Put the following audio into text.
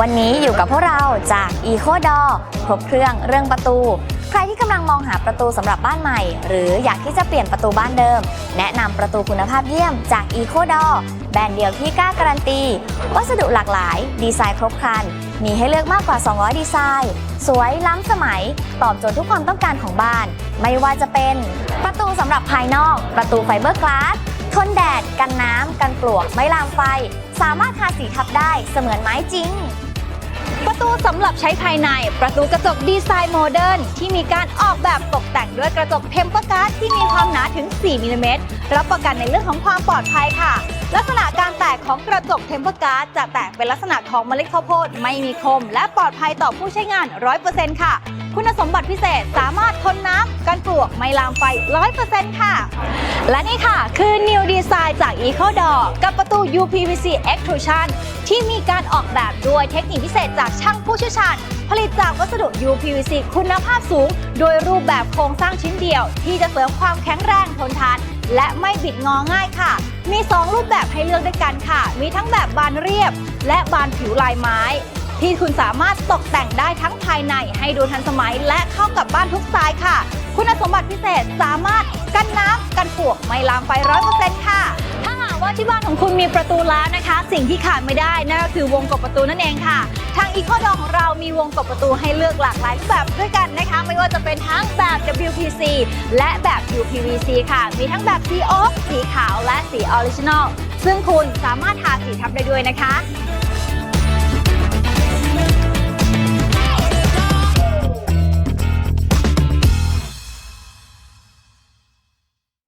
วันนี้อยู่กับพวกเราจาก Eco Door ครบเครื่องเรื่องประตู ใครที่กำลังมองหาประตูสำหรับบ้านใหม่ หรืออยากที่จะเปลี่ยนประตูบ้านเดิม แนะนำประตูคุณภาพเยี่ยมจาก Eco Door แบรนด์เดียวที่กล้าการันตี วัสดุหลากหลาย ดีไซน์ครบครัน มีให้เลือกมากกว่า 200 ดีไซน์ สวยล้ำสมัย ตอบโจทย์ทุกความต้องการของบ้าน ไม่ว่าจะเป็น ประตูสำหรับภายนอก ประตูไฟเบอร์กลาส ทนแดด กันน้ำ กันปลวก ไม่ลามไฟ สามารถทาสีทับได้เสมือนไม้จริง ประตูสำหรับใช้ภายใน ประตูกระจกดีไซน์โมเดิร์นที่มีการออกแบบตกแต่งด้วยกระจกเทมเปอร์การ์ดที่มีความหนาถึง 4มิลลิเมตรรับประกันในเรื่องของความปลอดภัยค่ะ ลักษณะการแตกของกระจกเทมเปอร์การ์ดจะแตกเป็นลักษณะของเมล็ดข้าวโพดไม่มีคม และปลอดภัยต่อผู้ใช้งาน 100%ค่ะ คุณสมบัติพิเศษสามารถทนน้ำกันปลวกไม่ลามไฟ 100%ค่ะ และนี่ค่ะ คือ New Design จาก Eco Door กับประตู UPVC Extrusion ที่มีการออกแบบด้วยเทคนิคพิเศษจากช่างผู้เชี่ยวชาญ ผลิตจากวัสดุ UPVC คุณภาพสูง โดยรูปแบบโครงสร้างชิ้นเดียว ที่จะเสริมความแข็งแรงทนทาน และไม่บิดงอง่ายค่ะ มี 2 รูปแบบให้เลือกด้วยกันค่ะ มีทั้งแบบบานเรียบ และบานผิวลายไม้ ที่คุณสามารถตกแต่งได้ทั้งภายในให้ดูทันสมัย และเข้ากับบ้านทุกสไตล์ค่ะ คุณสมบัติพิเศษสามารถกันน้ำ วกไม่ลามไฟร้อยเปอร์เซ็นต์ค่ะ ถ้าหากว่าที่บ้านของคุณมีประตูแล้วนะคะ สิ่งที่ขาดไม่ได้นั่นก็คือวงกบประตูนั่นเองค่ะ ทางอีโคดองของเรามีวงกบประตูให้เลือกหลากหลายแบบด้วยกันนะคะ ไม่ว่าจะเป็นทั้งแบบ WPC และแบบ UPVC ค่ะ มีทั้งแบบสีโอ๊กสีขาวและสีออริจินอลซึ่งคุณสามารถทาสีทับได้ด้วยนะคะ